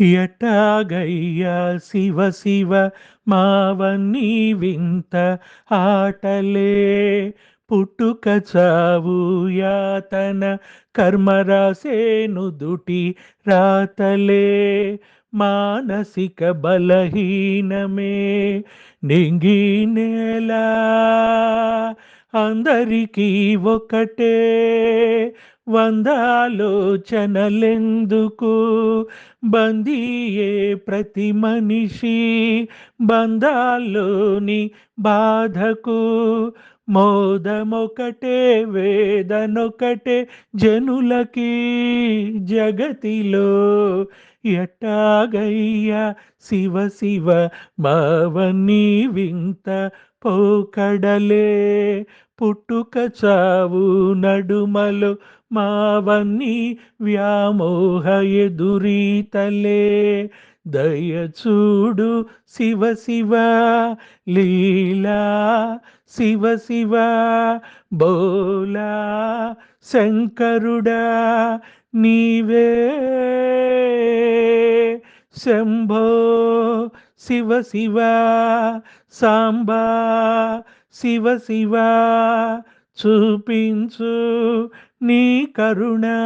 ఎట్టాగయ్యా శివ శివ మావన్నీ వింత ఆటలే. పుట్టుక చావు యాతన కర్మరాసేను దుటి రాతలే. మానసిక బలహీనమే నింగి నేల. అందరికీ ఒకటే వందాలోచనలెందుకు? బందీయే ప్రతి మనిషి బంధాల్లోని బాధకు. మోదమొకటే వేదనొకటే జనులకి జగతిలో. ఎట్టాగయ్యా శివ శివ మావన్నీ వింత పోకడలే. పుట్టుక చావు నడుమలో మావన్నీ వ్యామోహ ఎదురీతలే. దయచూడు శివ శివ లీలా శివ శివ బోలా శంకరుడా నీవే. శంభో శివ శివ సాంబా శివ శివ చూపించు నీ కరుణా.